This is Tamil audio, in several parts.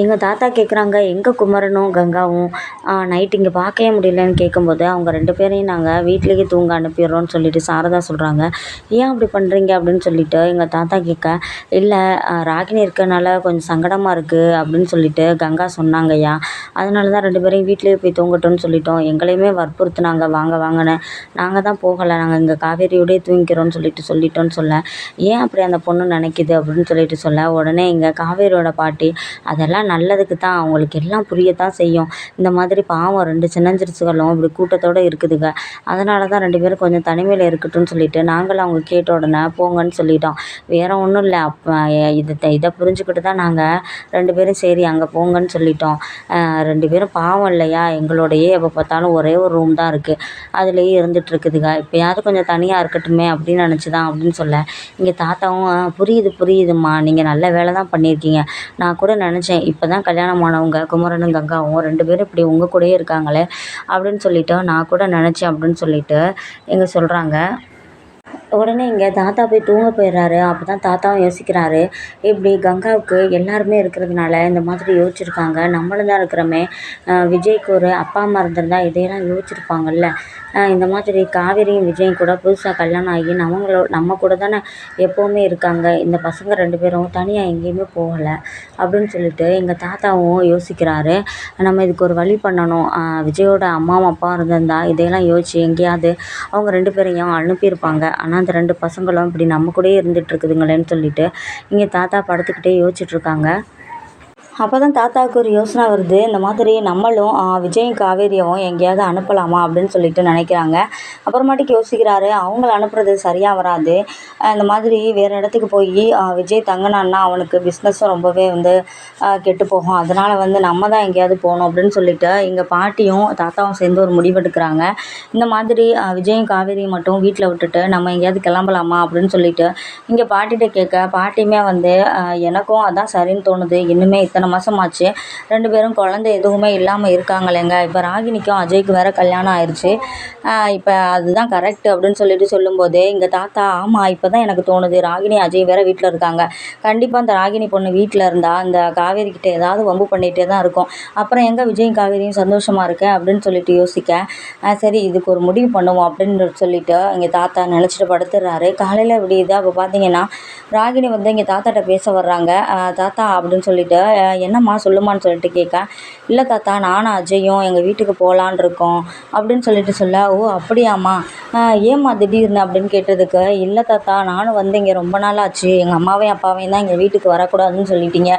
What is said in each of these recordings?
எங்கள் தாத்தா கேட்குறாங்க எங்கே குமரனும் கங்காவும் நைட் இங்கே பார்க்கவே முடியலன்னு கேட்கும்போது அவங்க ரெண்டு பேரையும் நாங்கள் வீட்டிலேயே தூங்க அனுப்பிடுறோம்னு சொல்லிட்டு சாரதா சொல்கிறாங்க ஏன் அப்படி பண்ணுறீங்க அப்படின்னு சொல்லிட்டு எங்கள் தாத்தா கேட்க இல்லை ராகினி இருக்கனால கொஞ்சம் சங்கடமாக இருக்குது அப்படின்னு சொல்லிட்டு கங்கா சொன்னாங்கய்யா. அதனால தான் ரெண்டு பேரையும் வீட்டிலேயே போய் தூங்கட்டும்னு சொல்லிட்டோம். எங்களையுமே வற்புறுத்தினாங்க வாங்க வாங்கன்னு. நாங்கள் தான் போகலை நாங்கள் இங்கே காவேரியோடயே தூங்கிக்கிறோம்னு சொல்லிட்டு சொல்லிட்டோன்னு சொல்ல. ஏன் அப்படி அந்த பொண்ணு நினைக்கிது? அப்படின்னு சொல்லிட்டு சொல்ல. உடனே இங்கே காவேரியோட பாட்டி அதெல்லாம் நல்லதுக்கு தான். அவங்களுக்கு எல்லாம் புரியத்தான் செய்யும். இந்த மாதிரி பாவம் ரெண்டு சின்னஞ்சிறுசுகளும் இப்படி கூட்டத்தோடு இருக்குதுங்க. அதனால தான் ரெண்டு பேரும் கொஞ்சம் தனிமையில் இருக்கட்டும்னு சொல்லிட்டு நாங்களும் அவங்க கேட்ட உடனே போங்கன்னு சொல்லிட்டோம். வேறு ஒன்றும் இல்லை. அப்போ இதை இதை புரிஞ்சுக்கிட்டு தான் நாங்கள் ரெண்டு பேரும் சரி அங்கே போங்கன்னு சொல்லிட்டோம். ரெண்டு பேரும் பாவம் இல்லையா? எங்களோடையே எப்போ பார்த்தாலும் ஒரே ஒரு ரூம் தான் இருக்குது அதுலேயே இருந்துகிட்டு இருக்குதுங்க. இப்போயாவது கொஞ்சம் தனியாக இருக்கட்டுமே அப்படின்னு நினச்சி தான் அப்படின்னு சொல்ல. இங்கே தாத்தாவும் புரியுது புரியுதும்மா. நீங்கள் நல்ல வேலை தான் பண்ணியிருக்கீங்க. நான் கூட நினச்சேன் இப்போ தான் கல்யாணம் ஆனவங்க குமரனும் கங்காவும் ரெண்டு பேரும் இப்படி உங்கள் கூடயே இருக்காங்களே அப்படின்னு சொல்லிட்டு நான் கூட நினச்சேன் அப்படின்னு சொல்லிவிட்டு இங்கே சொல்கிறாங்க உடனே இங்கே தாத்தா போய் தூங்க போயிடுறாரு. அப்போ தான் தாத்தாவும் யோசிக்கிறாரு இப்படி கங்காவுக்கு எல்லாருமே இருக்கிறதுனால இந்த மாதிரி யோசிச்சிருக்காங்க. நம்மளும் தான் இருக்கிறோமே. விஜய்க்கு ஒரு அப்பா அம்மா இருந்திருந்தா இதையெல்லாம் யோசிச்சிருப்பாங்கல்ல. இந்த மாதிரி காவேரியும் விஜயும் கூட புதுசாக கல்யாணம் ஆகி நம்மளோ நம்ம கூட தானே எப்போவுமே இருக்காங்க. இந்த பசங்க ரெண்டு பேரும் தனியாக எங்கேயுமே போகலை அப்படின்னு சொல்லிட்டு எங்கள் தாத்தாவும் யோசிக்கிறாரு. நம்ம இதுக்கு ஒரு வழி பண்ணணும். விஜயோட அம்மாவும் அப்பாவும் இருந்திருந்தா இதையெல்லாம் யோசிச்சு எங்கேயாவது அவங்க ரெண்டு பேரையும் அனுப்பியிருப்பாங்க. ஆனால் அந்த ரெண்டு பசங்களும் இப்படி நம்ம கூடயே இருந்துகிட்ருக்குதுங்களேன்னு சொல்லிட்டு இங்கே தாத்தா படுத்துக்கிட்டே யோசிச்சுட்ருக்காங்க அப்போ தான் தாத்தாவுக்கு ஒரு யோசனை வருது. இந்த மாதிரி நம்மளும் விஜயும் காவேரியாவும் எங்கேயாவது அனுப்பலாமா அப்படின்னு சொல்லிட்டு நினைக்கிறாங்க. அப்புறமாட்டிக்கு யோசிக்கிறாரு அவங்கள அனுப்புறது சரியாக வராது. இந்த மாதிரி வேறு இடத்துக்கு போய் விஜய் தங்கினான்னா அவனுக்கு பிஸ்னஸும் ரொம்பவே வந்து கெட்டு போகும். அதனால் வந்து நம்ம தான் எங்கேயாவது போகணும் அப்படின்னு சொல்லிட்டு எங்கள் பாட்டியும் தாத்தாவும் சேர்ந்து ஒரு முடிவெடுக்கிறாங்க இந்த மாதிரி விஜயும் காவேரியும் மட்டும் வீட்டில் விட்டுட்டு நம்ம எங்கேயாவது கிளம்பலாமா அப்படின்னு சொல்லிட்டு இங்கே பாட்டிகிட்ட கேட்க பாட்டியுமே வந்து எனக்கும் அதான் சரின்னு தோணுது. இன்னுமே இத்தனை மாதமாச்சு ரெண்டு பேரும் குழந்தை எதுவுமே இல்லாமல் இருக்காங்களேங்க. இப்போ ராகினிக்கும் அஜய்க்கு வேறு கல்யாணம் ஆயிடுச்சு இப்போ அதுதான் கரெக்ட் அப்படின்னு சொல்லிட்டு சொல்லும்போதே இங்கே தாத்தா ஆமாம் இப்போ தான் எனக்கு தோணுது. ராகினி அஜய் வேறு வீட்டில் இருக்காங்க. கண்டிப்பாக அந்த ராகினி பொண்ணு வீட்டில் இருந்தால் அந்த காவேரி கிட்டே ஏதாவது வம்பு பண்ணிகிட்டே தான் இருக்கும். அப்புறம் எங்கே விஜயும் காவேரியும் சந்தோஷமாக இருக்கேன் அப்படின்னு சொல்லிட்டு யோசிக்க சரி இதுக்கு ஒரு முடிவு பண்ணுவோம். அப்படின்னு சொல்லிட்டு இங்கே தாத்தா நினச்சிட்டு படுத்துடுறாரு காலையில் விடியுது. அப்போ பார்த்தீங்கன்னா ராகினி வந்து இங்கே தாத்தாட்ட பேச வர்றாங்க. தாத்தா அப்படின்னு சொல்லிட்டு என்னம்மா சொல்லுமான்னு சொல்லிட்டு கேட்க இல்லை தாத்தா நானும் அஜயும் எங்கள் வீட்டுக்கு போகலான் இருக்கோம் அப்படின்னு சொல்லிட்டு சொல்ல ஓ அப்படியாம்மா. ஏம்மா திடீர்னு? அப்படின்னு கேட்டதுக்கு இல்லை தாத்தா நானும் வந்து இங்கே ரொம்ப நாள் ஆச்சு. எங்கள் அம்மாவையும் அப்பாவையும் தான் எங்கள் வீட்டுக்கு வரக்கூடாதுன்னு சொல்லிட்டீங்க.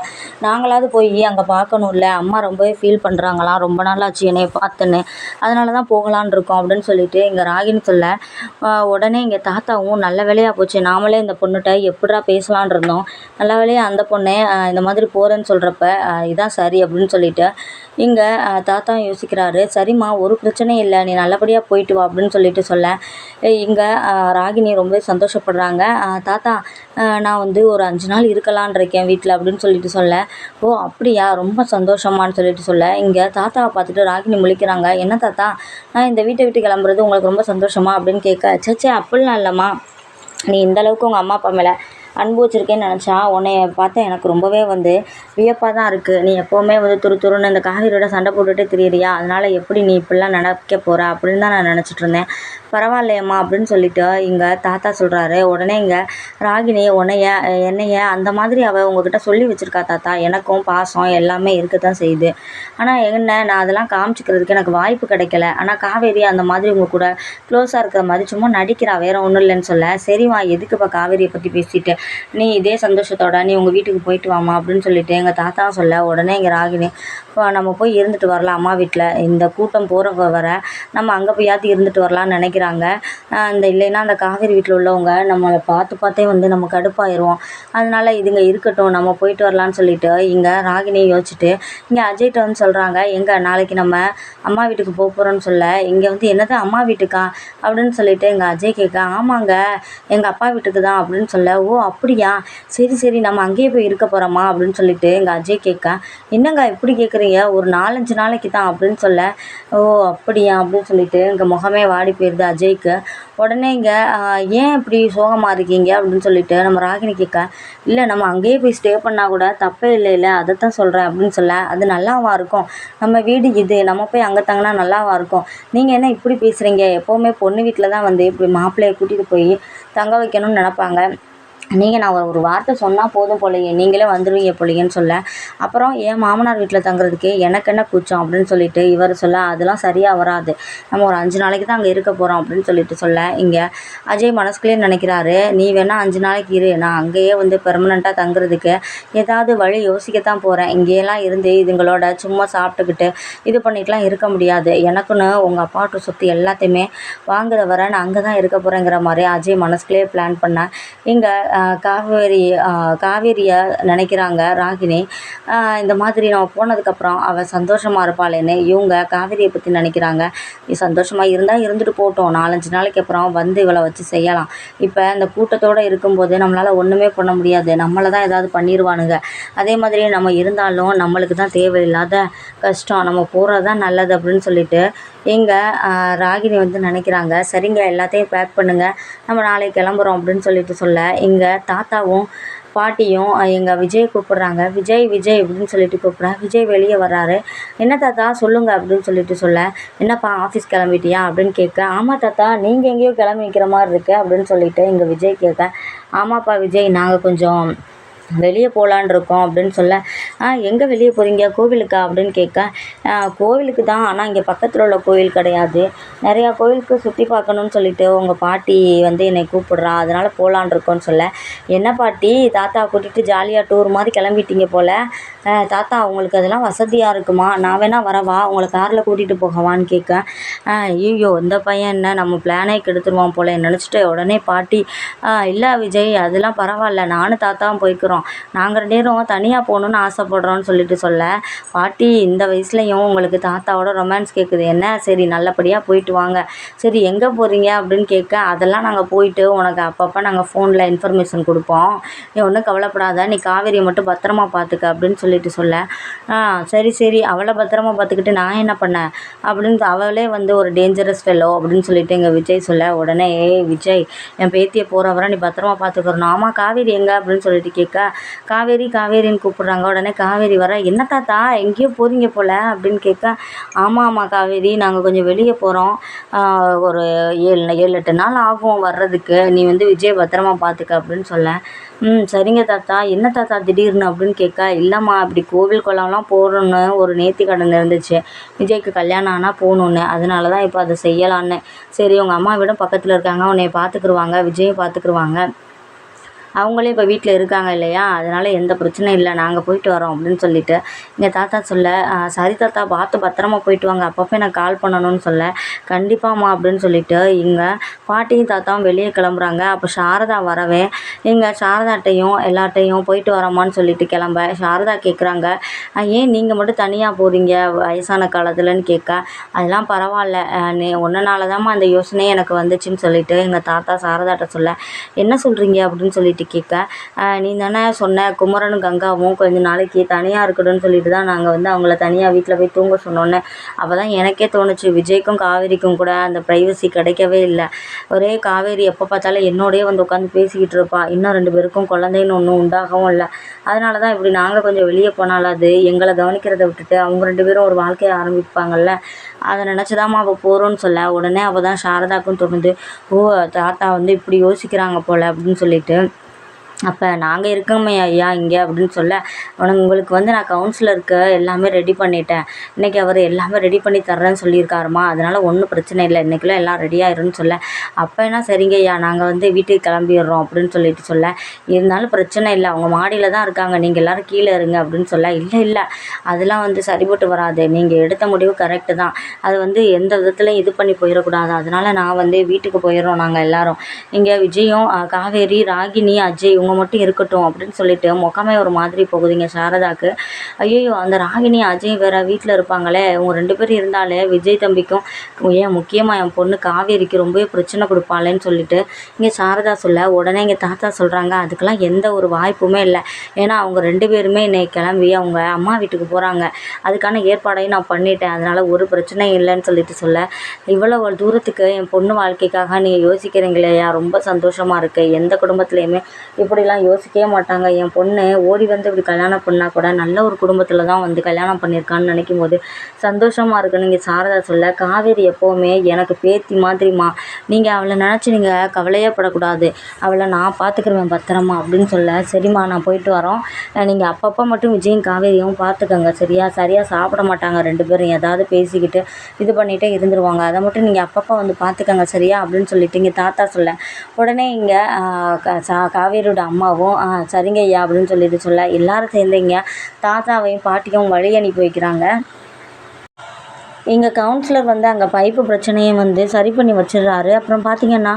நாங்களாவது போய் அங்கே பார்க்கணும்ல. அம்மா ரொம்பவே ஃபீல் பண்ணுறாங்களாம் ரொம்ப நாள் ஆச்சு என்னைய பார்த்துன்னு. அதனால தான் போகலான் இருக்கோம் அப்படின்னு சொல்லிட்டு எங்கள் ராகினி சொல்ல உடனே எங்கள் தாத்தாவும் நல்ல வேலையாக போச்சு. நாமளே இந்த பொண்ணுகிட்ட எப்படா பேசலான் இருந்தோம். நல்ல வேலையாக அந்த பொண்ணே இந்த மாதிரி போகிறேன்னு சொல்கிறப்ப இதான் சரி அப்படின்னு சொல்லிட்டு. இங்கே தாத்தா யோசிக்கிறாரு சரிம்மா ஒரு பிரச்சனையும் இல்லை நீ நல்லபடியாக போயிட்டு வா அப்படின்னு சொல்லிட்டு சொல்ல. இங்கே ராகினி ரொம்ப சந்தோஷப்படுறாங்க. தாத்தா நான் வந்து ஒரு அஞ்சு நாள் இருக்கலான் இருக்கேன் வீட்டில் அப்படின்னு சொல்லிட்டு சொல்ல. ஓ அப்படியா? ரொம்ப சந்தோஷமான்னு சொல்லிட்டு சொல்ல. இங்கே தாத்தாவை பார்த்துட்டு ராகினி முழிக்கிறாங்க. என்ன தாத்தா? நான் இந்த வீட்டை விட்டு கிளம்புறது உங்களுக்கு ரொம்ப சந்தோஷமா அப்படின்னு கேட்க சச்சே அப்படிலாம் இல்லைம்மா. நீ இந்த அளவுக்கு உங்கள் அம்மா அப்பா மேலே அன்பு வச்சுருக்கேன்னு நினச்சா உன்னைய பார்த்தா எனக்கு ரொம்பவே வந்து வியப்பாக தான் இருக்குது நீ எப்போவுமே வந்து துரு துருன்னு இந்த காவிரியோட சண்டை போட்டுகிட்டே திரியிறியா? அதனால் எப்படி நீ இப்படிலாம் நினைக்க போகிற அப்படின்னு தான் நான் நினச்சிட்ருந்தேன் பரவாயில்லையம்மா அப்படின்னு சொல்லிட்டு இங்கே தாத்தா சொல்கிறாரு உடனே இங்கே ராகினி உன்னைய என்னைய அந்த மாதிரி அவள் உங்ககிட்ட சொல்லி வச்சுருக்கா தாத்தா. எனக்கும் பாசம் எல்லாமே இருக்க தான் செய்யுது. ஆனால் என்ன நான் அதெல்லாம் காமிச்சிக்கிறதுக்கு எனக்கு வாய்ப்பு கிடைக்கல. ஆனால் காவேரி அந்த மாதிரி உங்கள் கூட க்ளோஸாக இருக்கிற மாதிரி சும்மா நடிக்கிறா. வேற ஒன்றும் இல்லைன்னு சொல்ல. சரிம்மா எதுக்குப்பா காவேரியை பற்றி பேசிட்டு? நீ இதே சந்தோஷத்தோட நீ உங்கள் வீட்டுக்கு போயிட்டு வாமா அப்படின்னு சொல்லிட்டு எங்கள் தாத்தா சொல்ல. உடனே இங்கே ராகினி நம்ம போய் இருந்துட்டு வரலாம் அம்மா வீட்டில் இந்த கூட்டம் போகிற வர நம்ம அங்கே போயாவது இருந்துட்டு வரலாம்னு நினைக்கிறாங்க. அந்த இல்லைன்னா அந்த காவேரி வீட்டில் உள்ளவங்க நம்மளை பார்த்து பார்த்தே வந்து நம்ம கடுப்பாயிடுவோம் அதனால் இதுங்க இருக்கட்டும் நம்ம போயிட்டு வரலான்னு சொல்லிட்டு இங்கே ராகினியை யோசிச்சுட்டு இங்கே அஜய்கிட்ட வந்து சொல்கிறாங்க எங்கே நாளைக்கு நம்ம அம்மா வீட்டுக்கு போக போகிறோன்னு சொல்ல இங்கே வந்து என்னது அம்மா வீட்டுக்கா? அப்படின்னு சொல்லிட்டு எங்கள் அஜய் கேட்க ஆமாங்க எங்கள் அப்பா வீட்டுக்கு தான் அப்படின்னு சொல்ல ஓ அப்படியா? சரி சரி நம்ம அங்கேயே போய் இருக்க போகிறோமா அப்படின்னு சொல்லிட்டு எங்கள் அஜய் கேட்க என்னங்க இப்படி கேட்குறீங்க ஒரு நாலஞ்சு நாளைக்கு தான் அப்படின்னு சொல்ல ஓ அப்படியா? அப்படின்னு சொல்லிட்டு எங்கள் முகமே வாடி போயிடுது அஜய்க்கு. உடனே இங்கே ஏன் இப்படி சோகமாக இருக்கீங்க? அப்படின்னு சொல்லிட்டு நம்ம ராகினி கேட்க இல்லை நம்ம அங்கேயே போய் ஸ்டே பண்ணால் கூட தப்பே இல்லை இல்லை அதை தான் சொல்கிறேன் அப்படின்னு சொல்ல அது நல்லாவா இருக்கும்? நம்ம வீடு இது நம்ம போய் அங்கே தங்கினா நல்லாவா இருக்கும்? நீங்கள் என்ன இப்படி பேசுகிறீங்க எப்போவுமே பொண்ணு வீட்டில் தான் வந்து இப்படி மாப்பிள்ளையை கூட்டிகிட்டு போய் தங்க வைக்கணும்னு நினப்பாங்க. நீங்கள் நான் ஒரு வார்த்தை சொன்னால் போதும் போலயே நீங்களே வந்துடுவீங்க போலயேன்னு சொல்ல. அப்புறம் என் மாமனார் வீட்டில் தங்குறதுக்கு எனக்கு என்ன கூச்சம் அப்படின்னு சொல்லிட்டு இவர் சொல்ல அதெல்லாம் சரியாக வராது. நம்ம ஒரு அஞ்சு நாளைக்கு தான் அங்கே இருக்க போகிறோம் அப்படின்னு சொல்லிட்டு சொல்ல. இங்கே அஜய் மனசுக்குள்ளே நினைக்கிறாரு நீ வேணால் அஞ்சு நாளைக்கு இரு. நான் அங்கேயே வந்து பெர்மனெண்ட்டாக தங்குறதுக்கு ஏதாவது வழி யோசிக்கத்தான் போகிறேன் இங்கேயெல்லாம் இருந்து இதுங்களோட சும்மா சாப்பிட்டுக்கிட்டு இது பண்ணிட்டுலாம் இருக்க முடியாது. எனக்குன்னு உங்கள் அப்பாட்டு சொத்து எல்லாத்தையுமே வாங்குற வர நான் அங்கே தான் இருக்க போகிறேங்கிற மாதிரி அஜய் மனசுக்குள்ளேயே பிளான் பண்ணேன் இங்கே காவேரி காவேரியை நினைக்கிறாங்க ராகினி. இந்த மாதிரி நம்ம போனதுக்கப்புறம் அவள் சந்தோஷமாக இருப்பாளேன்னு இவங்க காவேரியை பற்றி நினைக்கிறாங்க. சந்தோஷமாக இருந்தால் இருந்துட்டு போகட்டும். நாலஞ்சு நாளைக்கு அப்புறம் வந்து இவளை வச்சு செய்யலாம். இப்போ இந்த கூட்டத்தோடு இருக்கும்போது நம்மளால் ஒன்றுமே பண்ண முடியாது. நம்மளை தான் ஏதாவது பண்ணிடுவானுங்க அதே மாதிரி நம்ம இருந்தாலும் நம்மளுக்கு தான் தேவையில்லாத கஷ்டம். நம்ம போகிறது தான் நல்லது அப்படின்னு சொல்லிட்டு இங்கே ராகினி வந்து நினைக்கிறாங்க. சரிங்க எல்லாத்தையும் பேக் பண்ணுங்கள் நம்ம நாளைக்கு கிளம்புறோம் அப்படின்னு சொல்லிட்டு சொல்ல எங்கள் தாத்தாவும் பாட்டியும் எங்கள் விஜய் கூப்பிட்றாங்க. விஜய் விஜய் அப்படின்னு சொல்லிட்டு கூப்பிட்றேன். விஜய் வெளியே வர்றாரு. என்ன தாத்தா? சொல்லுங்கள் அப்படின்னு சொல்லிட்டு சொல்ல. என்னப்பா ஆஃபீஸ் கிளம்பிட்டியா? அப்படின்னு கேட்க. ஆமாம் தாத்தா நீங்கள் எங்கேயோ கிளம்பி நிற்கிற மாதிரி இருக்கு அப்படின்னு சொல்லிட்டு எங்கள் விஜய் கேட்க. ஆமாப்பா விஜய் நாங்கள் கொஞ்சம் வெளியே போகலான் இருக்கோம் அப்படின்னு சொல்ல எங்கே வெளியே போகிறீங்க கோவிலுக்கா? அப்படின்னு கேட்க கோவிலுக்கு தான். ஆனால் இங்கே பக்கத்தில் உள்ள கோவில் கிடையாது. நிறையா கோவிலுக்கு சுற்றி பார்க்கணுன்னு சொல்லிட்டு உங்கள் பாட்டி வந்து என்னை கூப்பிட்றா. அதனால் போகலான் இருக்கோன்னு சொல்ல என்ன பாட்டி? தாத்தா கூட்டிகிட்டு ஜாலியாக டூர் மாதிரி கிளம்பிட்டீங்க போல். தாத்தா உங்களுக்கு அதெல்லாம் வசதியாக இருக்குமா? நான் வேணால் வரவா? உங்களை காரில் கூட்டிகிட்டு போகவான்னு கேட்க ஐயோ இந்த பையன் என்ன? நம்ம பிளானே கெடுத்துருவான் போல். நினச்சிட்டு உடனே பாட்டி இல்லை விஜய் அதெல்லாம் பரவாயில்ல. நானும் தாத்தாவும் போய்க்கிறோம். நாங்கள் ரெண்டு பேரும் தனியாக போகணுன்னு ஆசைப்படுறோன்னு சொல்லிட்டு சொல்ல. பாட்டி இந்த வயசுலையும் உங்களுக்கு தாத்தாவோட ரொமான்ஸ் கேட்குது என்ன? சரி நல்லபடியாக போயிட்டு வாங்க. சரி எங்கே போகிறீங்க அப்படின்னு கேட்க அதெல்லாம் நாங்கள் போயிட்டு உனக்கு அப்பப்போ நாங்கள் ஃபோனில் இன்ஃபர்மேஷன் கொடுப்போம். நீ ஒன்றும் கவலைப்படாத. நீ காவேரியை மட்டும் பத்திரமா பார்த்துக்க அப்படின்னு சொல்லிட்டு சொல்ல. சரி சரி. அவளை பத்திரமா பார்த்துக்கிட்டு நான் என்ன பண்ணேன் அப்படின்னு அவளே வந்து ஒரு டேஞ்சரஸ் ஃபெல்லோ அப்படின்னு சொல்லிட்டு எங்கள் விஜய் சொல்ல. உடனே ஏய் விஜய் என் பேத்தியை போகிறவரை நீ பத்திரமா பார்த்துக்கிறணும் ஆமாம் காவேரி எங்கே? அப்படின்னு சொல்லிட்டு கேட்க காவேரி காவேரின்னு கூப்பிட்றாங்க. உடனே காவேரி வர என்ன தாத்தா எங்கேயோ போகிறீங்க போல்? அப்படின்னு கேட்க ஆமாம் ஆமாம் காவேரி நாங்கள் கொஞ்சம் வெளியே போகிறோம் ஒரு ஏழு ஏழு எட்டு நாள் ஆகும் வர்றதுக்கு. நீ வந்து விஜய் பத்திரமா பார்த்துக்க அப்படின்னு சொல்ல. ம் சரிங்க தாத்தா. என்ன தாத்தா திடீர்னு? அப்படின்னு கேட்க இல்லைம்மா அப்படி கோவில் குளம்லாம் போகணுன்னு ஒரு நேர்த்தி கடன் இருந்துச்சு. விஜய்க்கு கல்யாணம் ஆனால் போகணுன்னு அதனால தான் இப்போ அதை செய்யலான்னு. சரி உங்கள் அம்மா விட பக்கத்தில் இருக்காங்க. உன்னை பார்த்துக்குருவாங்க விஜயை பார்த்துக்குருவாங்க அவங்களே இப்போ வீட்டில் இருக்காங்க இல்லையா? அதனால் எந்த பிரச்சனையும் இல்லை. நாங்கள் போயிட்டு வரோம் அப்படின்னு சொல்லிட்டு. எங்கள் தாத்தா சொல்ல சரி தாத்தா பார்த்து பத்திரமா போயிட்டு வாங்க. அப்பப்போ எனக்கு கால் பண்ணணும்னு சொல்ல. கண்டிப்பாம்மா அப்படின்னு சொல்லிட்டு இங்கே பாட்டியும் தாத்தாவும் வெளியே கிளம்புறாங்க. அப்போ சாரதா வரவே இங்கே சாரதாட்டையும் எல்லாட்டையும் போயிட்டு வரோமான்னு சொல்லிட்டு கிளம்ப. சாரதா கேட்குறாங்க ஏன் நீங்கள் மட்டும் தனியாக போகிறீங்க வயசான காலத்தில்னு கேட்க அதெல்லாம் பரவாயில்ல நீ ஒன்றனால தான்மா அந்த யோசனையே எனக்கு வந்துச்சுன்னு சொல்லிட்டு எங்கள் தாத்தா சாரதாட்ட சொல்ல என்ன சொல்கிறீங்க அப்படின்னு சொல்லிட்டு பாட்டி கேட்க. நீ தானே சொன்ன குமரனும் கங்காவும் கொஞ்ச நாளைக்கு தனியாக இருக்கட்டும்னு சொல்லிட்டு தான் நாங்கள் வந்து அவங்கள தனியாக வீட்டில் போய் தூங்க சொன்னோன்னே. அப்போ தான் எனக்கே தோணுச்சு விஜய்க்கும் காவேரிக்கும் கூட அந்த ப்ரைவசி கிடைக்கவே இல்லை. ஒரே காவேரி எப்போ பார்த்தாலும் என்னோடயே வந்து உட்காந்து பேசிக்கிட்டு இருப்பா. இன்னும் ரெண்டு பேருக்கும் குழந்தைன்னு ஒன்றும் உண்டாகவும் இல்லை. அதனால தான் இப்படி நாங்கள் கொஞ்சம் வெளியே போனாலும் அது எங்களை கவனிக்கிறத விட்டுட்டு அவங்க ரெண்டு பேரும் ஒரு வாழ்க்கையை ஆரம்பிப்பாங்கல்ல. அதை நினச்சிதாம்மா அவள் போகிறோன்னு சொல்ல. உடனே அவள் தான் சாரதாக்கும் தோணுது. ஓ தாத்தா வந்து இப்படி யோசிக்கிறாங்க போல் அப்படின்னு சொல்லிட்டு அப்போ நாங்கள் இருக்கோமே ஐயா இங்கே அப்படின்னு சொல்ல உனக்கு உங்களுக்கு வந்து நான் கவுன்சிலருக்கு எல்லாமே ரெடி பண்ணிட்டேன். இன்றைக்கி அவர் எல்லாமே ரெடி பண்ணி தர்றேன்னு சொல்லியிருக்காருமா? அதனால் ஒன்றும் பிரச்சனை இல்லை. இன்றைக்குள்ள எல்லாம் ரெடி சொல்ல. அப்போ என்ன சரிங்க ஐயா நாங்கள் வந்து வீட்டுக்கு கிளம்பிடுறோம் அப்படின்னு சொல்லிட்டு சொல்ல. இருந்தாலும் பிரச்சனை இல்லை. அவங்க மாடியில் தான் இருக்காங்க. நீங்கள் எல்லோரும் கீழே இருங்க அப்படின்னு சொல்ல. இல்லை இல்லை. அதெல்லாம் வந்து சரிப்பட்டு வராது. நீங்கள் எடுத்த முடிவு கரெக்டு தான். அது வந்து எந்த விதத்துலையும் இது பண்ணி போயிடக்கூடாது. அதனால் நான் வந்து வீட்டுக்கு போயிடுறோம் நாங்கள் எல்லோரும். இங்கே விஜயும் காவேரி ராகினி அஜய் இவங்க மட்டும் இருக்கட்டும் அப்படின்னு சொல்லிட்டு முகமே ஒரு மாதிரி போகுதுங்க சாரதாக்கு. ஐயையோ அந்த ராகினி அஜய் வேற வீட்டில் இருப்பாங்களே. இவங்க ரெண்டு பேரும் இருந்தாலே விஜய் தம்பிக்கும் ஏன் முக்கியமாக என் பொண்ணு காவேரிக்கு ரொம்பவே பிரச்சனை கொடுப்பாளேன்னு சொல்லிட்டு இங்கே சாரதா சொல்ல உடனே இங்கே தாத்தா சொல்கிறாங்க அதுக்கெல்லாம் எந்த ஒரு வாய்ப்புமே இல்லை. ஏன்னா அவங்க ரெண்டு பேருமே இன்னைக்கு கிளம்பி அவங்க அம்மா வீட்டுக்கு போகிறாங்க அதுக்கான ஏற்பாடையும் நான் பண்ணிட்டேன். அதனால் ஒரு பிரச்சனையும் இல்லைன்னு சொல்லிட்டு சொல்ல இவ்வளோ தூரத்துக்கு என் பொண்ணு வாழ்க்கைக்காக நீங்கள் யோசிக்கிறீங்களேயா ரொம்ப சந்தோஷமாக இருக்குது எந்த குடும்பத்துலேயுமே இப்படிலாம் யோசிக்கவே மாட்டாங்க. என் பொண்ணு ஓடி வந்து இப்படி கல்யாணம் பண்ணால் கூட நல்ல ஒரு குடும்பத்தில் தான் வந்து கல்யாணம் பண்ணியிருக்கான்னு நினைக்கும் போது சந்தோஷமாக இருக்குன்னு இங்கே சாரதா சொல்ல காவேரி எப்போவுமே எனக்கு பேத்தி மாதிரிமா நீங்கள் அவளை நினச்சி நீங்கள் கவலையே படக்கூடாது. அவளை நான் பார்த்துக்குருவேன் பத்திரமா அப்படின்னு சொல்ல சரிம்மா நான் போயிட்டு வரோம். நீங்கள் அப்பப்போ மட்டும் விஜயும் காவேரியும் பார்த்துக்கோங்க சரியா? சரியாக சாப்பிட மாட்டாங்க ரெண்டு பேரும். ஏதாவது பேசிக்கிட்டு இது பண்ணிகிட்டே இருந்துருவாங்க. அதை மட்டும் நீங்கள் அப்பப்போ வந்து பார்த்துக்கோங்க சரியா? அப்படின்னு சொல்லிட்டு இங்கே தாத்தா சொல்ல உடனே இங்கே காவேரியோட அம்மாவும் "ஆ, சரிங்க ஐயா அப்படின்னு சொல்லிட்டு சொல்ல எல்லாரும் சேர்ந்து தாத்தாவையும் பாட்டியும் வழி அனுப்பி வைக்கிறாங்க. எங்கள் கவுன்சிலர் வந்து அங்கே பைப்பு பிரச்சனையை வந்து சரி பண்ணி வச்சிடுறாரு. அப்புறம் பார்த்தீங்கன்னா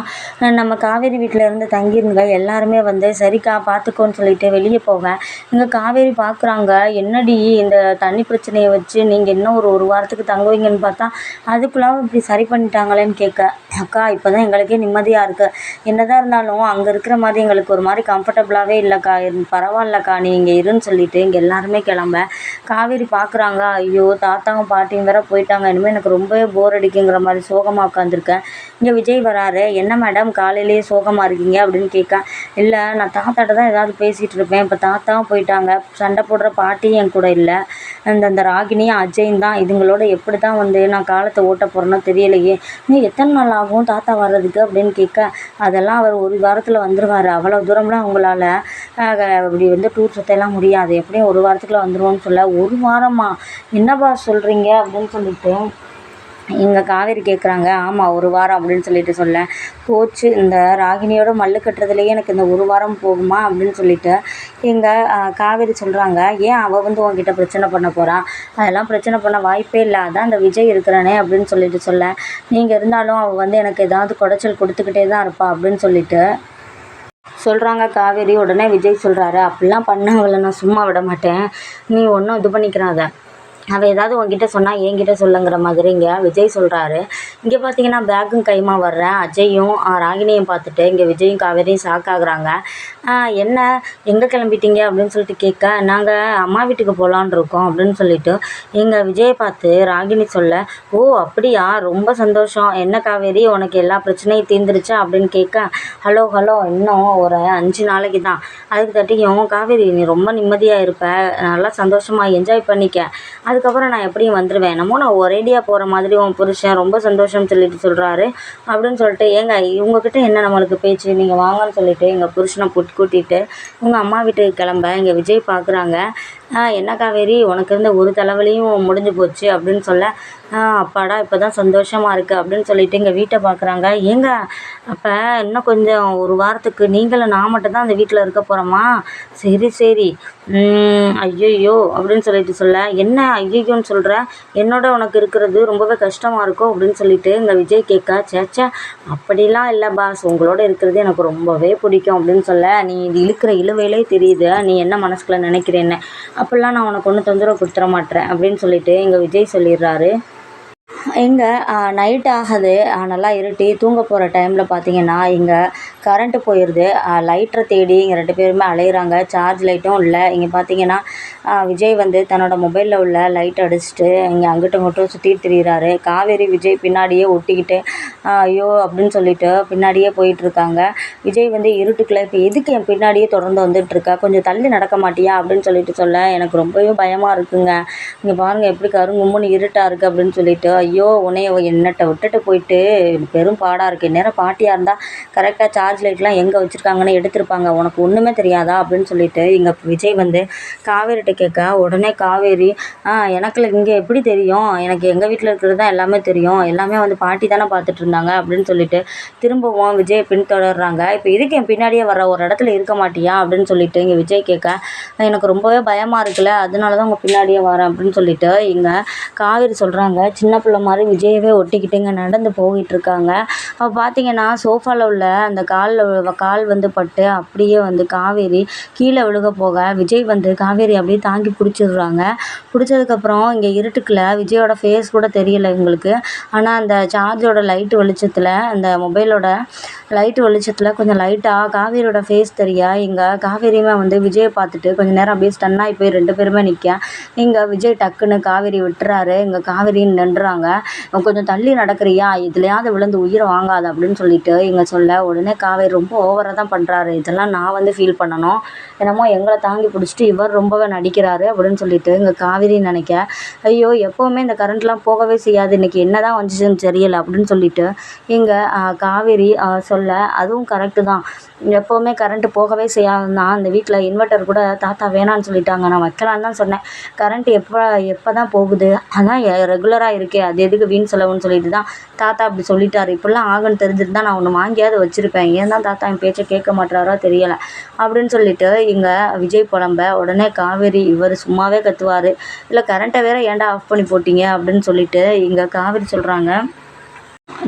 நம்ம காவேரி வீட்டில் இருந்து தங்கியிருந்த எல்லாருமே வந்து சரிக்கா பார்த்துக்கோன்னு சொல்லிட்டு வெளியே போவேன். இங்கே காவேரி பார்க்குறாங்க என்னடி இந்த தண்ணி பிரச்சனையை வச்சு நீங்கள் இன்னும் ஒரு ஒரு வாரத்துக்கு தங்குவீங்கன்னு பார்த்தா அதுக்குள்ளாவும் இப்படி சரி பண்ணிட்டாங்களேன்னு கேட்க அக்கா இப்போ தான் எங்களுக்கே நிம்மதியாக இருக்குது என்னதான் இருந்தாலும் அங்கே இருக்கிற மாதிரி எங்களுக்கு ஒரு மாதிரி கம்ஃபர்டபுளாகவே இல்லைக்கா. பரவாயில்லக்கா நீ இங்கே இருன்னு சொல்லிட்டு இங்கே எல்லாருமே கிளம்ப. காவேரி பார்க்குறாங்க ஐயோ தாத்தாவும் பாட்டியும் வேற போயிட்டாங்க. இனிமேல் எனக்கு ரொம்பவே போர் அடிக்குங்கிற மாதிரி சோகமாக உட்காந்துருக்கேன் இங்கே விஜய் வராரு. என்ன மேடம் காலையிலேயே சோகமாக இருக்கீங்க? அப்படின்னு கேட்க. இல்லை நான் தாத்தாட்ட தான் ஏதாவது பேசிகிட்டு இருப்பேன். இப்போ தாத்தாவும் போயிட்டாங்க. சண்டை போடுற பாட்டியும் என் கூட இல்லை. அந்த அந்த ராகினியும் அஜயும் தான். இதுங்களோட எப்படி தான் வந்து நான் காலத்தை ஓட்ட போகிறேனோ தெரியலையே. நீ எத்தனை நாள் ஆகும் தாத்தா வர்றதுக்கு? அப்படின்னு கேட்க. அதெல்லாம் அவர் ஒரு வாரத்தில் வந்துடுவார் அவ்வளோ தூரம்லாம் அவங்களால இப்படி வந்து டூர் சுற்றலாம் முடியாது. எப்படியும் ஒரு வாரத்துக்குள்ளே வந்துடுவோம்னு சொல்ல. ஒரு வாரமா? என்னப்பா சொல்கிறீங்க அப்படின்னு சொல்லிட்டு இங்கே காவேரி கேட்குறாங்க ஆமாம் ஒரு வாரம் அப்படின்னு சொல்லிட்டு சொல்ல. போச்சு இந்த ராகினியோட மல்லு கட்டுறதுலேயே எனக்கு இந்த ஒரு வாரம் போகுமா அப்படின்னு சொல்லிட்டு. எங்கள் காவேரி சொல்கிறாங்க ஏன் அவள் வந்து உன்கிட்ட பிரச்சனை பண்ண போகிறான் அதெல்லாம் பிரச்சனை பண்ண வாய்ப்பே இல்லை அதான் அந்த விஜய் இருக்கிறானே அப்படின்னு சொல்லிட்டு சொல்ல. நீங்கள் இருந்தாலும் அவள் வந்து எனக்கு ஏதாவது குடைச்சல் கொடுத்துக்கிட்டே தான் இருப்பா அப்படின்னு சொல்லிட்டு சொல்கிறாங்க காவேரி. உடனே விஜய் சொல்கிறாரு அப்படிலாம் பண்ணவங்களை நான் சும்மா விட மாட்டேன். நீ ஒன்றும் இது பண்ணிக்கிறாத அவள் ஏதாவது உங்ககிட்ட சொன்னால் என்கிட்ட சொல்லுங்கிற மாதிரி இங்கே விஜய் சொல்கிறாரு இங்கே பார்த்தீங்கன்னா பேக்கும் கைமா வர்றேன். அஜயும் ராகினியும் பார்த்துட்டு இங்கே விஜயும் காவேரியும் ஷாக் ஆகுறாங்க. என்ன? எங்கே கிளம்பிட்டீங்க? அப்படின்னு சொல்லிட்டு கேட்க நாங்கள் அம்மா வீட்டுக்கு போகலான் இருக்கோம் அப்படின்னு சொல்லிட்டு. எங்கள் விஜயை பார்த்து ராகினி சொல்ல ஓ அப்படியா? ரொம்ப சந்தோஷம். என்ன காவேரி? உனக்கு எல்லா பிரச்சனையும் தீர்ந்துருச்சா? அப்படின்னு கேட்க ஹலோ ஹலோ. இன்னும் ஒரு அஞ்சு நாளைக்கு தான் அதுக்கு தட்டியும் காவேரி நீ ரொம்ப நிம்மதியாக இருப்ப. நல்லா சந்தோஷமாக என்ஜாய் பண்ணிக்க. அதுக்கப்புறம் நான் எப்படியும் வந்துடுவேன் என்னமோ நான் ஒரேடியாக போகிற மாதிரி உன் புருஷன் ரொம்ப சந்தோஷம்னு சொல்லிட்டு சொல்கிறாரு அப்படின்னு சொல்லிட்டு ஏங்க இவங்கக்கிட்ட என்ன நம்மளுக்கு பேச்சு? நீங்கள் வாங்கன்னு சொல்லிட்டு எங்கள் புருஷனை கூட்டி கூட்டிகிட்டு உங்கள் அம்மா வீட்டுக்கு கிளம்ப இங்கே விஜய் பார்க்குறாங்க என்ன காவேரி உனக்கு இருந்த ஒரு தலைவலியும் முடிஞ்சு போச்சு அப்படின்னு சொல்ல அப்பாடா இப்போ தான் சந்தோஷமாக இருக்குது அப்படின்னு சொல்லிட்டு எங்கள் வீட்டை பார்க்குறாங்க ஏங்க அப்போ இன்னும் கொஞ்சம் ஒரு வாரத்துக்கு நீங்களும் நான் மட்டும் தான் அந்த வீட்டில் இருக்க போகிறோமா சரி சரி. ஐயையோ அப்படின்னு சொல்லிட்டு சொல்ல என்ன ஐயையோன்னு சொல்கிற என்னோட உனக்கு இருக்கிறது ரொம்பவே கஷ்டமாக இருக்கும் அப்படின்னு சொல்லிட்டு இந்த விஜய் கேட்க சேச்சே அப்படிலாம் இல்லை பாஸ். உங்களோட இருக்கிறது எனக்கு ரொம்பவே பிடிக்கும். அப்படின்னு சொல்ல நீ இது இழுக்கிற இழுவையிலே தெரியுது. நீ என்ன மனசுக்குள்ள நினைக்கிறேன்னு? அப்படிலாம் நான் உனக்கு ஒன்றும் தொந்தரவு கொடுத்துட மாட்டேன். அப்படின்னு சொல்லிட்டு எங்கள் விஜய் சொல்லிடுறாரு. இங்கே நைட் ஆகுது. நல்லா இருட்டி தூங்க போகிற டைமில் பார்த்தீங்கன்னா இங்கே கரண்ட்டு போயிடுது லைட்டரை தேடி இங்கே ரெண்டு பேருமே அலையிறாங்க. சார்ஜ் லைட்டும் இல்லை. இங்கே பார்த்தீங்கன்னா விஜய் வந்து தன்னோட மொபைலில் உள்ள லைட் அடிச்சுட்டு இங்கே அங்கிட்டும் இங்கிட்டும் சுற்றிட்டு திரியிறாரு. காவேரி விஜய் பின்னாடியே ஒட்டிக்கிட்டு ஐயோ அப்படின்னு சொல்லிட்டு பின்னாடியே போயிட்டுருக்காங்க. விஜய் வந்து இருட்டுக்குள்ளே இப்போ எதுக்கு என் பின்னாடியே தொடர்ந்து வந்துட்டுருக்கா? கொஞ்சம் தள்ளி நடக்க மாட்டியா? அப்படின்னு சொல்லிட்டு சொல்ல எனக்கு ரொம்பவே பயமாக இருக்குங்க. இங்கே பாருங்கள் எப்படி கருங்கும்முன்னு இருட்டாக இருக்குது அப்படின்னு சொல்லிட்டு ஐயோ ஐயோ உன்னைய என்னட்ட விட்டுட்டு போயிட்டு பெரும் பாடாக இருக்குது நேரம் பாட்டியாக இருந்தால் கரெக்டாக சார்ஜ் லைட்லாம் எங்கே வச்சுருக்காங்கன்னு எடுத்திருப்பாங்க. உனக்கு ஒன்றுமே தெரியாதா அப்படின்னு சொல்லிட்டு இங்கே விஜய் வந்து காவேரிட்ட கேட்க உடனே காவேரி ஆ எனக்கு இங்கே எப்படி தெரியும்? எனக்கு எங்கள் வீட்டில் இருக்கிறது தான் எல்லாமே தெரியும். எல்லாமே வந்து பாட்டி தானே பார்த்துட்டு இருந்தாங்க அப்படின்னு சொல்லிட்டு திரும்பவும் விஜய் பின்தொடர்றாங்க. இப்போ இதுக்கு என் பின்னாடியே வர ஒரு இடத்துல இருக்க மாட்டியா? அப்படின்னு சொல்லிட்டு இங்கே விஜய் கேட்க எனக்கு ரொம்பவே பயமாக இருக்குல்ல அதனால தான் உங்கள் பின்னாடியே வரேன் அப்படின்னு அப்படின்னு சொல்லிட்டு இங்கே காவேரி சொல்கிறாங்க சின்ன பிள்ளை மாதிரி விஜயவே ஒட்டிக்கிட்டு இங்கே நடந்து போயிட்டுருக்காங்க. அப்போ பார்த்தீங்கன்னா சோஃபாவில் உள்ள அந்த காலில் கால் வந்து பட்டு அப்படியே வந்து காவேரி கீழே விழுக போக விஜய் வந்து காவேரி அப்படியே தாங்கி பிடிச்சிடுறாங்க. பிடிச்சதுக்கப்புறம் இங்கே இருட்டுக்குள்ள விஜயோட ஃபேஸ் கூட தெரியல இவங்களுக்கு. ஆனால் அந்த சார்ஜோட லைட்டு வெளிச்சத்தில் அந்த மொபைலோட லைட்டு வெளிச்சத்தில் கொஞ்சம் லைட்டாக காவேரியோட ஃபேஸ் தெரியா? இங்கே காவேரியுமே வந்து விஜயை பார்த்துட்டு கொஞ்சம் நேரம் அப்படியே ஸ்டன்னாகி போய் ரெண்டு பேருமே நிற்க இங்கே விஜய் டக்குன்னு காவேரி விட்டுறாரு. இங்கே காவேரின்னு நின்றுறாங்க. கொஞ்சம் தள்ளி நடக்கிறியா? இதுலையாவது விழுந்து உயிரை வாங்காத அப்படின்னு சொல்லிட்டு இங்கே சொல்ல உடனே காவேரி ரொம்ப ஓவராக தான் பண்ணுறாரு இதெல்லாம் நான் வந்து ஃபீல் பண்ணணும். என்னமோ எங்களை தாங்கி பிடிச்சிட்டு இவர் ரொம்பவே நடிக்கிறாரு அப்படின்னு சொல்லிட்டு இங்கே காவேரி நினைக்க ஐயோ எப்போவுமே இந்த கரண்ட்லாம் போகவே செய்யாது. இன்றைக்கி என்ன தான் வந்துச்சுன்னு தெரியல அப்படின்னு சொல்லிட்டு இங்கே காவேரி சொல்ல அதுவும் கரெக்டு தான். எப்போவுமே கரண்ட்டு போகவே செய்யாதுன்னா அந்த வீட்டில் இன்வெர்ட்டர் கூட தாத்தா வேணான்னு சொல்லிட்டாங்க. நான் வைக்கலான்னு தான் சொன்னேன். கரண்ட் எப்போ எப்போ தான் போகுது? அதான் ரெகுலராக இருக்கே. அது எதுக்கு வீண் செலவுன்னு சொல்லிட்டு தான் தாத்தா அப்படி சொல்லிட்டாரு. இப்படிலாம் ஆகுன்னு தெரிஞ்சிருந்தா நான் ஒன்று வாங்கியாவது வச்சுருப்பேன். ஏன் தான் தாத்தா என் பேச்சை கேட்க மாட்டாரோ தெரியலை. அப்படின்னு சொல்லிட்டு இங்கே விஜய் புலம்ப உடனே காவேரி இவர் சும்மாவே கத்துவார். இல்லை கரண்ட்டை வேற ஏன்டா ஆஃப் பண்ணி போட்டீங்க? அப்படின்னு சொல்லிட்டு இங்கே காவேரி சொல்கிறாங்க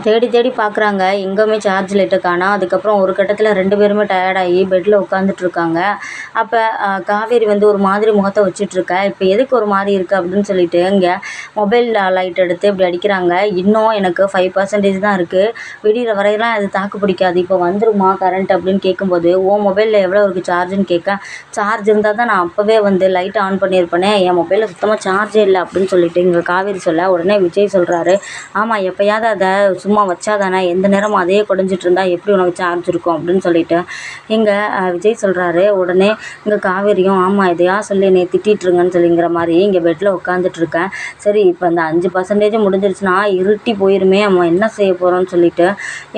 தேடி தேடி பார்க்குறாங்க எங்கேயுமே சார்ஜ் லைட்டை காணோம் அதுக்கப்புறம் ஒரு கட்டத்தில் ரெண்டு பேருமே டயர்டாகி பெட்டில் உட்காந்துட்ருக்காங்க அப்போ காவேரி வந்து ஒரு மாதிரி முகத்தை வச்சிட்ருக்க இப்போ எதுக்கு ஒரு மாதிரி இருக்குது அப்படின்னு சொல்லிட்டு இங்கே மொபைல் லைட் எடுத்து இப்படி அடிக்கிறாங்க. இன்னும் எனக்கு ஃபைவ் பர்சன்டேஜ் தான் இருக்குது விடிகிற வரையெல்லாம் அது தாக்கு பிடிக்காது. இப்போ வந்துருமா கரண்ட் அப்படின்னு கேட்கும்போது ஓ மொபைலில் எவ்வளோ இருக்குது சார்ஜுன்னு கேட்க சார்ஜ் இருந்தால் தான் நான் அப்போவே வந்து லைட் ஆன் பண்ணியிருப்பேனே. என் மொபைலில் சுத்தமாக சார்ஜே இல்லை அப்படின்னு சொல்லிட்டு இங்கே காவேரி சொல்ல உடனே விஜய் சொல்கிறாரு ஆமாம் எப்போயாவது அதை சும்மா வச்சா தானே எந்த நேரமும் அதே குடஞ்சிட்டு இருந்தா எப்படி உனக்கு சார்ஜ் இருக்கும் அப்படின்னு சொல்லிட்டு. இங்கே விஜய் சொல்கிறாரு உடனே இங்கே காவேரியும் ஆமாம் இதையா சொல்லி என்னை திட்டிகிட்ருங்கன்னு சொல்லிங்கிற மாதிரி இங்கே பெட்டில் உட்காந்துட்டு இருக்கேன் சரி இப்போ அந்த அஞ்சு பர்சன்டேஜ் முடிஞ்சிருச்சுன்னா இருட்டி போயிருமே நம்ம என்ன செய்ய போகிறோம்னு சொல்லிட்டு.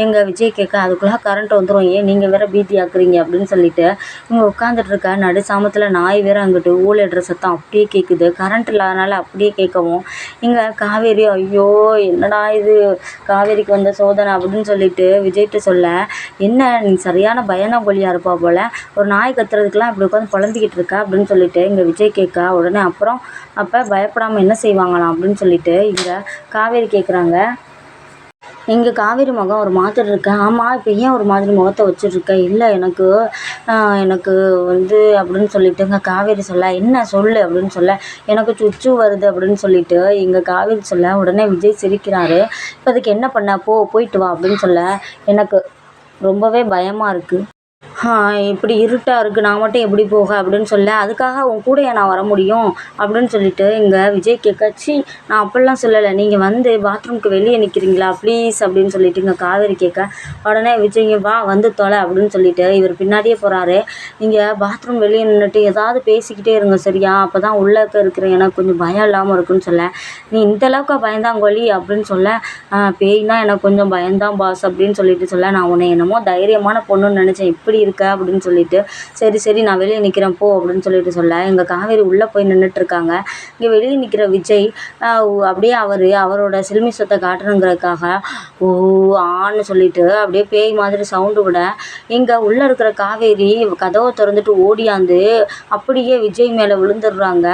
எங்கள் விஜய் கேட்க அதுக்குள்ளே கரண்ட் வந்துடும் ஏன் நீங்கள் வேற பீதி ஆக்குறீங்க? அப்படின்னு சொல்லிட்டு. இங்கே உட்காந்துட்டு இருக்க நடு சாமத்தில் நாய் வேற அங்கிட்டு ஊழிடுற சத்தம் அப்படியே கேட்குது கரண்ட் இல்லாதனால அப்படியே கேட்கவும் இங்கே காவேரி ஐயோ என்னடா இது? காவேரிக்கு வந்த சோதனை அப்படின்னு சொல்லிட்டு விஜய்கிட்ட சொல்ல என்ன நீ சரியான பயந்த கொல்லியாக இருப்பா போல்? ஒரு நாய் கத்துறதுக்கெலாம் இப்படி உட்காந்து புலம்பிக்கிட்டு இருக்க? அப்படின்னு சொல்லிட்டு இங்கே விஜய் கேட்க உடனே அப்புறம் அப்போ பயப்படாமல் என்ன செய்வாங்களாம்? அப்படின்னு சொல்லிட்டு இங்கே காவேரி கேட்குறாங்க இங்கே காவேரி முகம் ஒரு மாதிரி இருக்கு. ஆமாம் இப்போ ஏன் ஒரு மாதிரி முகத்தை வச்சுட்ருக்க இல்லை எனக்கு எனக்கு வந்து அப்படின்னு சொல்லிட்டுங்க காவேரி சொல்ல என்ன சொல்லு? அப்படின்னு சொல்ல எனக்கு சுச்சு வருது அப்படின்னு சொல்லிட்டு இங்கே காவேரி சொல்ல உடனே விஜய் சிரிக்கிறாரு. இப்போ அதுக்கு என்ன பண்ண? போ போயிட்டு வா அப்படின்னு சொல்ல எனக்கு ரொம்பவே பயமாக இருக்குது இப்படி இருட்டாக இருக்குது நான் மட்டும் எப்படி போக அப்படின்னு சொல்ல அதுக்காக உன் கூடயா நான் வர முடியும் அப்படின்னு சொல்லிட்டு இங்கே விஜய் கேட்க ச்சீ நான் அப்படிலாம் சொல்லலை. நீங்கள் வந்து பாத்ரூம்க்கு வெளியே நிற்கிறீங்களா ப்ளீஸ் அப்படின்னு சொல்லிட்டு இங்கே காவேரி கேட்க உடனே விஜய் வா வந்து தொலை அப்படின்னு சொல்லிட்டு இவர் பின்னாடியே போகிறாரு நீங்கள் பாத்ரூம் வெளியே நின்றுட்டு ஏதாவது பேசிக்கிட்டே இருங்க சரியா? அப்போ தான் உள்ளே இருக்கிற எனக்கு கொஞ்சம் பயம் இல்லாமல் இருக்குன்னு சொல்ல. நீ இந்த அளவுக்கு பயந்தாங்கொழி அப்படின்னு சொல்ல பேய்னா எனக்கு கொஞ்சம் பயந்தான் பாஸ் அப்படின்னு சொல்லிட்டு சொல்ல நான் உன்னை என்னமோ தைரியமான பொண்ணுன்னு நினச்சேன். இப்போ எப்படி இருக்க அப்படின்னு சொல்லிட்டு சரி சரி நான் வெளியே நிற்கிறேன் போ அப்படின்னு சொல்லிட்டு சொல்ல. எங்கள் காவேரி உள்ளே போய் நின்றுட்டுருக்காங்க இங்கே வெளியே நிற்கிற விஜய் அப்படியே அவர் அவரோட சிலுமி சொத்தை காட்டணுங்கிறதுக்காக ஓ ஆன்னு சொல்லிட்டு அப்படியே பேய் மாதிரி சவுண்டு விட இங்கே உள்ளே இருக்கிற காவேரி கதவை திறந்துட்டு ஓடியாந்து அப்படியே விஜய் மேலே விழுந்துடுறாங்க.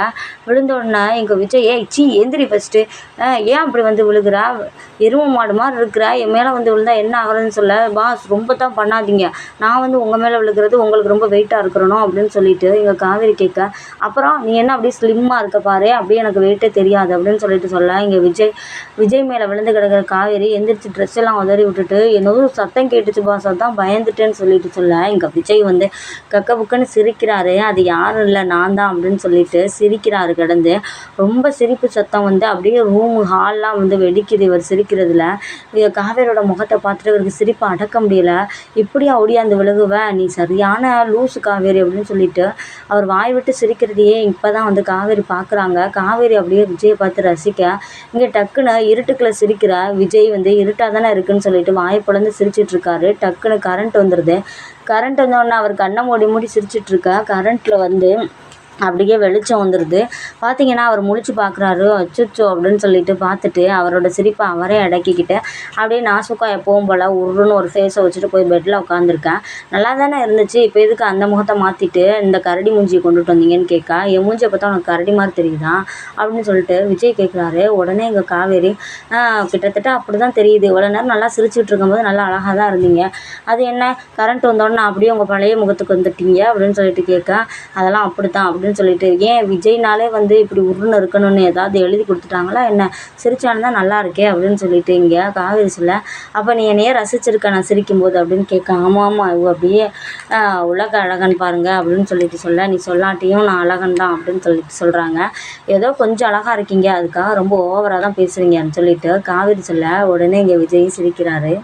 விழுந்த உடனே எங்கள் விஜய் ஏ சீ எந்திரி ஃபஸ்ட்டு ஏன் அப்படி வந்து விழுகிறா? எரும மாடு மாதிரி இருக்கிறா என் மேலே வந்து விழுந்தா என்ன ஆகுறதுன்னு சொல்ல பாஸ் ரொம்ப தான் பண்ணாதீங்க. நான் வந்து உங்கள் மேலே விழுகிறது உங்களுக்கு ரொம்ப வெயிட்டாக இருக்கிறணும் அப்படின்னு சொல்லிட்டு எங்கள் காவேரி கேட்க அப்புறம் நீ என்ன அப்படியே ஸ்லிம்மாக இருக்க பாரு அப்படியே எனக்கு வெயிட்டே தெரியாது அப்படின்னு சொல்லிட்டு சொல்ல. இங்கே விஜய் விஜய் மேலே விழுந்து கிடக்கிற காவேரி எந்திரிச்சு ட்ரெஸ் எல்லாம் உதறி விட்டுட்டு என்னோட சத்தம் கேட்டுச்சு பாஸ் சத்தம் பயந்துட்டேன்னு சொல்லிட்டு சொல்ல. இங்கே விஜய் வந்து கக்க புக்குன்னு சிரிக்கிறாரு அது யாரும் இல்லை நான் தான் அப்படின்னு சொல்லிட்டு சிரிக்கிறாரு கிடந்து. ரொம்ப சிரிப்பு சத்தம் வந்து அப்படியே ரூம் ஹால்லாம் வந்து வெடிக்குது இவர் சிரிக்கிறதுல. காவேரியோட முகத்தை பார்த்துட்டு இவருக்கு சிரிப்பை அடக்க முடியல. இப்படியா ஓடியாந்து விழுகுவ? நீ சரியான லூசு காவேரி அப்படின்னு சொல்லிட்டு அவர் வாய் விட்டு சிரிக்கிறதையே இப்போ தான் வந்து காவேரி பார்க்குறாங்க காவேரி அப்படியே விஜயை பார்த்து ரசிக்க இங்கே டக்குன்னு இருட்டுக்குள்ளே சிரிக்கிற விஜய் வந்து இருட்டாக தானே இருக்குன்னு சொல்லிட்டு வாயை பிளந்து சிரிச்சிட்ருக்காரு டக்குன்னு கரண்ட் வந்துடுது கரண்ட் வந்தோடனே அவர் கண்ணை மூடி மூடி சிரிச்சிட்ருக்க கரண்ட்டில் வந்து அப்படியே வெளிச்சம் வந்துடுது பார்த்தீங்கன்னா அவர் முழிச்சு பார்க்குறாரு அச்சுச்சோ அப்படின்னு சொல்லிட்டு பார்த்துட்டு அவரோட சிரிப்பை அவரே அடக்கிக்கிட்டு அப்படியே நாசுக்கா எப்பவும் போல் உருன்னு ஒரு ஃபேஸை வச்சுட்டு போய் பெட்டில் உட்காந்துருக்கேன் நல்லா தானே இருந்துச்சு. இப்போ எதுக்கு அந்த முகத்தை மாற்றிட்டு இந்த கரடி மூஞ்சியை கொண்டுட்டு வந்தீங்கன்னு கேட்கா என் மூஞ்சியை பார்த்தா உனக்கு கரடி மாதிரி தெரியுதா? அப்படின்னு சொல்லிட்டு விஜய் கேட்குறாரு உடனே இங்கே காவேரி கிட்டத்தட்ட அப்படி தான் தெரியுது. இவ்வளோ நேரம் நல்லா சிரிச்சுட்டு இருக்கும்போது நல்லா அழகாக தான் இருந்தீங்க. அது என்ன? கரண்ட் வந்தோடனே அப்படியே உங்கள் பழைய முகத்துக்கு வந்துட்டீங்க. அப்படின்னு சொல்லிட்டு கேட்க அதெல்லாம் அப்படி தான் அப்படின்னு அப்படின்னு சொல்லிட்டு ஏன் விஜய்னாலே வந்து இப்படி உருன்னு இருக்கணும்னு ஏதாவது எழுதி கொடுத்துட்டாங்களா? என்ன? சிரிச்சானு தான் நல்லா இருக்கே அப்படின்னு சொல்லிட்டு இங்கே காவேரி சொல்ல அப்போ நீ என்னையே ரசிச்சிருக்க நான் சிரிக்கும்போது? அப்படின்னு கேட்க ஆமாம் ஆமாம் இவ அப்படியே உலக அழகன் பாருங்க அப்படின்னு சொல்லிட்டு சொல்ல நீ சொல்லாட்டியும் நான் அழகன் தான் அப்படின்னு சொல்லிட்டு சொல்கிறாங்க ஏதோ கொஞ்சம் அழகாக இருக்கீங்க அதுக்காக ரொம்ப ஓவராக தான் பேசுகிறீங்கன்னு சொல்லிட்டு காவேரி சொல்ல உடனே இங்கே விஜய் சிரிக்கிறாரு.